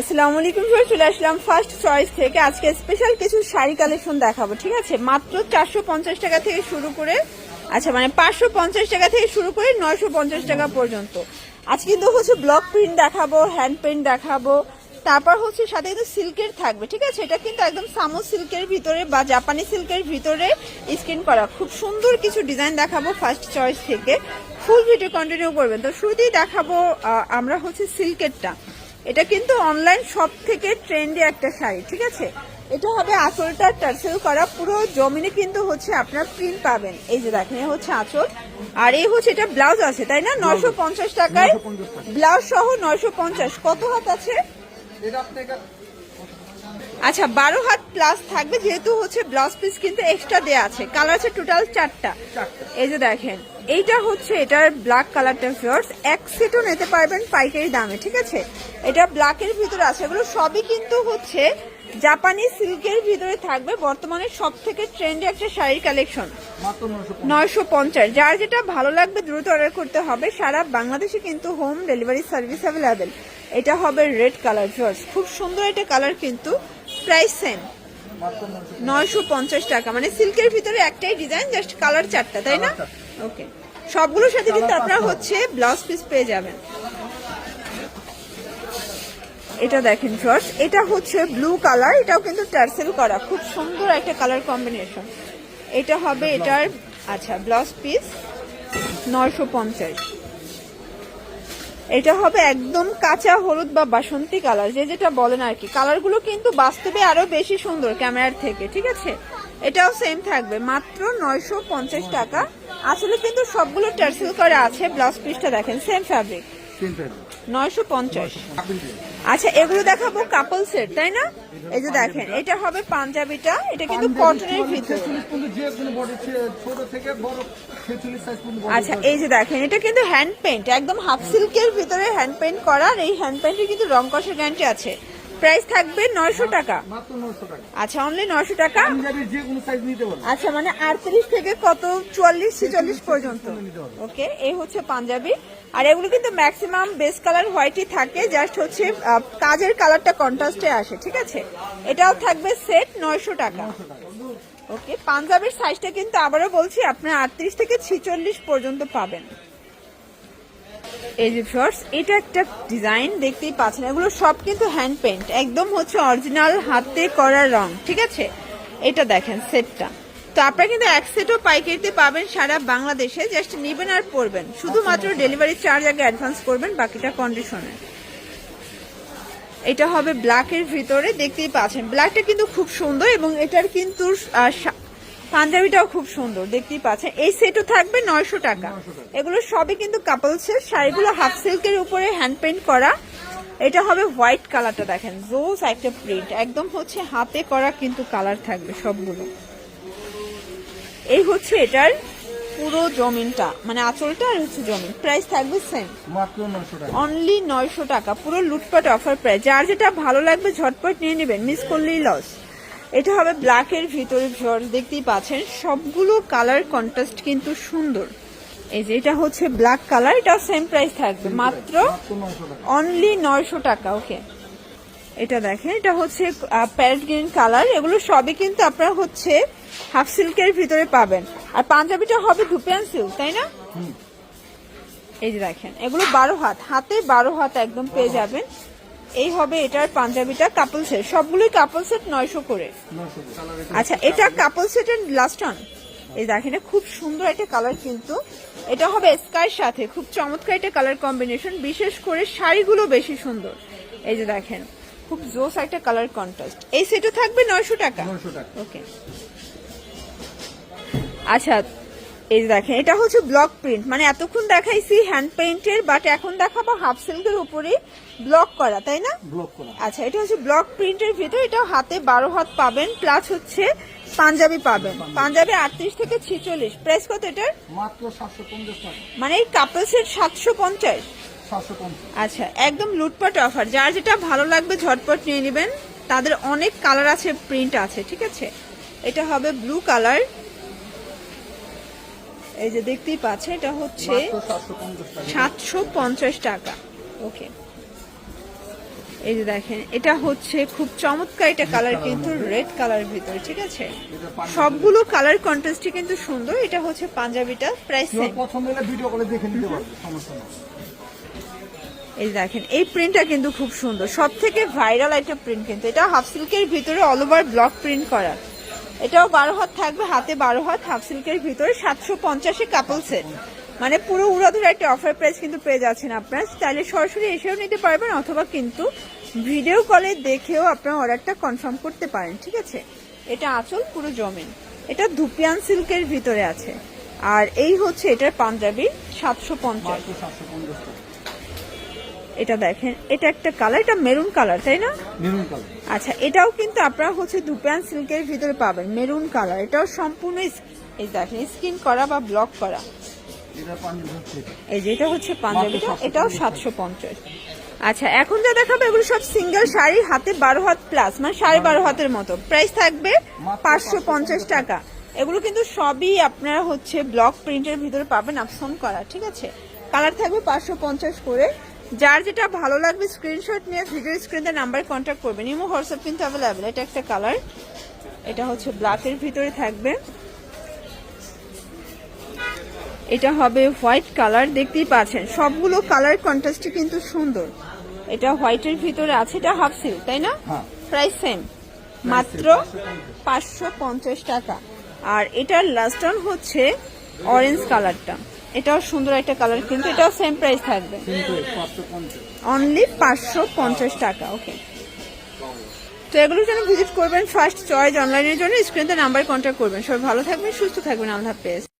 আসসালামু আলাইকুম স্যার চলে আসলাম ফার্স্ট চয়েস থেকে। আজকে স্পেশাল কিছু শাড়ি কালেকশন দেখাবো, ঠিক আছে? মাত্র চারশো পঞ্চাশ টাকা থেকে শুরু করে আচ্ছা মানে পাঁচশো পঞ্চাশ টাকা থেকে শুরু করে নয়শো পঞ্চাশ টাকা পর্যন্ত। আজকে কিন্তু হচ্ছে ব্লক প্রিন্ট দেখাবো হ্যান্ড প্রিন্ট দেখাবো, তারপর হচ্ছে সাথে কিন্তু সিল্কের থাকবে, ঠিক আছে? এটা কিন্তু একদম সামো সিল্কের ভিতরে বা জাপানি সিল্কের ভিতরে স্ক্রিন করা। খুব সুন্দর কিছু ডিজাইন দেখাবো ফার্স্ট চয়েস থেকে। ফুল ভিডিও কন্টিনিউ করবেন। তো শুরুতেই দেখাবো আমরা হচ্ছে সিল্কেরটা। এটা কিন্তু অনলাইন সব থেকে ট্রেন্ডে একটা শাড়ি ঠিক আছে? এটা হবে আঁচলটা টার্সেল করা পুরো জমিনে কিন্তু হচ্ছে আপনার প্রিন্ট পাবেন। এই যে দেখেন হচ্ছে আঁচল আর এই হচ্ছে এটা ব্লাউজ আছে তাই না? নয়শো পঞ্চাশ টাকায় ব্লাউজ সহ নয়শো পঞ্চাশ। কত হাত আছে? আচ্ছা বারো হাত প্লাস থাকবে যেহেতু হচ্ছে ব্লাউজ পিস কিন্তু এক্সট্রা দেয়া আছে। কালার আছে টোটাল চারটা। এই যে দেখেন এইটা হচ্ছে এটার ব্ল্যাক কালারটা ফিওর্স এক সেটও নিতে পারবেন পাইকারি দামে ঠিক আছে? এটা ব্ল্যাকের ভিতরে আছে। এগুলো সবই কিন্তু হচ্ছে জাপানি সিল্কের ভিতরে থাকবে। বর্তমানে সব থেকে ট্রেন্ডে একটা শাড়ির কালেকশন নয়শো পঞ্চাশ। যার যেটা ভালো লাগবে দ্রুত অর্ডার করতে হবে। সারা বাংলাদেশে কিন্তু হোম ডেলিভারি সার্ভিস অ্যাভেলেবেল এটা হবে রেড কালার জর্জ খুব সুন্দর একটা কালার কিন্তু প্রাইস সেম নয়শো পঞ্চাশ টাকা। মানে সিল্কের ভিতরে একটাই ডিজাইন জাস্ট কালার চারটা তাই না? ওকে সবগুলোর সাথে কিন্তু আপনারা হচ্ছে ব্লাউজ পিস পেয়ে যাবেন। এটা দেখেন ফ্রস এটা হচ্ছে ব্লু কালার এটাও কিন্তু টার্সেল করা। খুব সুন্দর একটা কালার কম্বিনেশন এটা হবে এটার আচ্ছা ব্লাউজ পিস নয়শো পঞ্চাশ। এটা হবে একদম কাঁচা হলুদ বা বাসন্তী কালার, যে যেটা বলেন আর কি। কালারগুলো কিন্তু বাস্তবে আরও বেশি সুন্দর ক্যামেরার থেকে, ঠিক আছে? এটাও সেম থাকবে, মাত্র নয়শো পঞ্চাশ টাকা। আসলে কিন্তু সবগুলো টার্সেল করে আছে ব্লাউজ পিসটা দেখেন সেম ফ্যাব্রিক নয়শো পঞ্চাশ। আচ্ছা এগুলো দেখাবো কাপল সেট তাই না? এই যে দেখেন এটা হবে পাঞ্জাবিটা এটা কিন্তু কটনের ভিতরে। পর্যন্ত body আচ্ছা এই যে দেখেন এটা কিন্তু হ্যান্ড পেন্ট একদম হাফ সিল্কের ভিতরে হ্যান্ড পেন্ট করার এই হ্যান্ড পেন্টের কিন্তু রং কষের গ্যারান্টি আছে। প্রাইস থাকবে নয়শো টাকা। মাত্র নশো টাকা। আচ্ছা অনলি নয়শো টাকা? পাঞ্জাবির যে কোনো সাইজ নিতে পারবে আচ্ছা মানে আটত্রিশ থেকে কত? চুয়াল্লিশ ছেচল্লিশ পর্যন্ত। ওকে এই হচ্ছে পাঞ্জাবি। আর এগুলো কিন্তু ম্যাক্সিমাম বেস কালার হোয়াইটই থাকে জাস্ট হচ্ছে কাজের কালারটা কন্ট্রাস্টে আসে ঠিক আছে? এটাও থাকবে সেট নয়শো টাকা। ওকে পাঞ্জাবির সাইজটা কিন্তু আবারও বলছি আপনার আটত্রিশ থেকে ছিচল্লিশ পর্যন্ত পাবেন। এই যে ফ্রস এটা একটা ডিজাইন দেখতেই পাচ্ছেন এগুলো সব কিন্তু হ্যান্ড পেন্ট একদম হচ্ছে অরিজিনাল হাতে করা রং ঠিক আছে? এটা দেখেন সেটটা তো আপনারা কিন্তু এক সেটও পাইকারিতে পাবেন সারা বাংলাদেশে জাস্ট নেবেন আর পড়বেন শুধুমাত্র ডেলিভারি চার্জ আগে অ্যাডভান্স করবেন বাকিটা কন্ডিশনে এটা হবে ব্ল্যাকের ভিতরে দেখতেই পাচ্ছেন। ব্ল্যাকটা কিন্তু খুব সুন্দর এবং এটার কিন্তু পাঞ্জাবিটাও খুব সুন্দর দেখতেই পাচ্ছেন। এই সেটও থাকবে নয়শো টাকা। এগুলো সবই কিন্তু কাপলসের শাড়িগুলো হাফ সিল্কের উপরে হ্যান্ড পেন্ট করা। এটা হবে হোয়াইট কালারটা দেখেন জোস একটা প্রিন্ট একদম হচ্ছে হাতে করা কিন্তু কালার থাকবে সবগুলো। এই হচ্ছে এটার পুরো জমিনটা মানে আঁচলটা আর হচ্ছে জমিন। প্রাইস থাকবে সেম মাত্র নশো টাকা। অনলি নয়শো টাকা। পুরো লুটপাট অফার প্রাইস যার যেটা ভালো লাগবে ঝটপট নিয়ে নেবেন মিস করলেই লস এটা হবে ব্ল্যাকের ভিতরে ভিউয়ার্স দেখতেই পাচ্ছেন। সবগুলো কালার কন্ট্রাস্ট কিন্তু সুন্দর। এই যে এটা হচ্ছে ব্ল্যাক কালার এটা সেম প্রাইস থাকবে। মাত্র অনলি নয়শো টাকা ওকে এটা দেখেন এটা হচ্ছে প্যারেট গ্রিন কালার এগুলো সবই কিন্তু আপনারা হচ্ছে হাফ সিল্কের ভিতরে পাবেন। আর পাঞ্জাবিটা হবে ধুপিয়ান সিল্ক তাই না? এই যে দেখেন এগুলো বারো হাত হাতে বারো হাত একদম পেয়ে যাবেন। এই হবে এটার পাঞ্জাবিটা কাপল সেট সবগুলোই কাপল সেট নয়শো করে। আচ্ছা এটা কাপল সেটের লাস্ট অন এই দেখেন খুব সুন্দর একটা কালার কিন্তু। এটা হবে স্কাইর সাথে। খুব চমৎকার একটা কালার কম্বিনেশন বিশেষ করে শাড়িগুলো বেশি সুন্দর। এই যে দেখেন খুব জোস একটা কালার কন্ট্রাস্ট এই সেটও থাকবে নয়শো টাকা। টাকা। ওকে আচ্ছা এই দেখেন এটা হচ্ছে ব্লক প্রিন্ট মানে এতক্ষণ দেখাইছি হ্যান্ড পেইন্টের বাট এখন দেখাবো হাফ সিল্কের উপরে ব্লক করা তাই না? ব্লক করা। আচ্ছা এটা হচ্ছে ব্লক প্রিন্টের ভিতরে এটা হাতে বারো হাত পাবেন প্লাস হচ্ছে পাঞ্জাবি পাবেন। পাঞ্জাবি। আটত্রিশ থেকে ছিচল্লিশ। প্রাইস কত এটার? মানে এই কাপলসের পঞ্চাশ। সাতশো পঞ্চাশ। আচ্ছা একদম লুটপাট অফার যার যেটা ভালো লাগবে ঝটপট নিয়ে নেবেন। তাদের অনেক কালার আছে প্রিন্ট আছে ঠিক আছে? এটা হবে ব্লু কালার এই যে দেখতেই পাচ্ছেন এটা হচ্ছে সাতশো পঞ্চাশ টাকা। ওকে। এই যে দেখেন এটা হচ্ছে খুব চমৎকার এটা কালার কিন্তু রেড কালার ভিতরে ঠিক আছে? সবগুলো কালার কন্ট্রাস্টই কিন্তু সুন্দর এটা হচ্ছে পাঞ্জাবিটা প্রাইস সেম পছন্দ ভিডিও কলে দেখে নিতে পারবে সমস্যা নেই। এই দেখেন এই প্রিন্টটা কিন্তু খুব সুন্দর। সব থেকে ভাইরাল একটা প্রিন্ট কিন্তু এটা হাফ সিল্কের ভিতরে অল ওভার ব্লক প্রিন্ট করা। এটাও বারো হাত থাকবে, হাতে বারো হাত হাফ সিল্কের ভিতরে সাতশো পঞ্চাশে কাপল সেট মানে পুরো উড়াধুরা একটা অফার প্রাইস কিন্তু পেয়ে যাচ্ছেন আপনার। চাইলে সরাসরি এসেও নিতে পারবেন অথবা কিন্তু ভিডিও কলে দেখেও আপনার অর্ডারটা কনফার্ম করতে পারেন, ঠিক আছে? এটা আঁচল, পুরো জমিন। এটা ধুপিয়ান সিল্কের ভিতরে আছে। আর এই হচ্ছে এটার পাঞ্জাবি, সাতশো পঞ্চাশ। এটা দেখেন এটা একটা কালার এটা মেরুন কালার তাই না? মেরুন কালার আচ্ছা এটাও কিন্তু আপনারা হচ্ছে দুপ্যান সিল্কের ভিতরে পাবেন মেরুন কালার এটাও সম্পূর্ণ এই দেখেন স্কিন করা বা ব্লক করা। এটা। এই যেটা হচ্ছে পাঞ্জাবিটা মাত্র 750 এটাও সাতশো পঞ্চাশ। আচ্ছা এখন যা দেখাবো এগুলো সব সিঙ্গেল শাড়ি হাতে বারো হাত প্লাস মানে সাড়ে বারো হাতের মতো। প্রাইস থাকবে পাঁচশো পঞ্চাশ টাকা। এগুলো কিন্তু সবই আপনারা হচ্ছে ব্লক প্রিন্টের ভিতরে পাবেন আপসন করা ঠিক আছে? কালার থাকবে পাঁচশো পঞ্চাশ করে। যার যেটা ভালো লাগবে স্ক্রিনশট নিয়ে ভিডিও স্ক্রিনে নাম্বার কন্ট্যাক্ট করবেন। ইমো হোয়াটসঅ্যাপ কিন্তু অ্যাভেলেবেল এটা একটা কালার এটা হচ্ছে ব্ল্যাকের ভিতরে থাকবে। এটা হবে হোয়াইট কালার দেখতেই পাচ্ছেন। সবগুলো কালার কন্ট্রাস্টে কিন্তু সুন্দর। এটা হোয়াইটের ভিতরে আছে এটা হাফ সিল তাই না? হ্যাঁ। প্রাইস সেম মাত্র পাঁচশো পঞ্চাশ টাকা। আর এটার লাস্ট অন হচ্ছে অরেঞ্জ কালারটা এটাও সুন্দর একটা কালার কিন্তু এটাও সেম প্রাইস থাকবে। অনলি পাঁচশো পঞ্চাশ টাকা ওকে তো এগুলোর জন্য ভিজিট করবেন ফার্স্ট চয়েস অনলাইনের জন্য স্ক্রিনতে নাম্বার কন্ট্যাক্ট করবেন। সবাই ভালো থাকবেন, সুস্থ থাকবেন, আল্লাহ হাফেজ।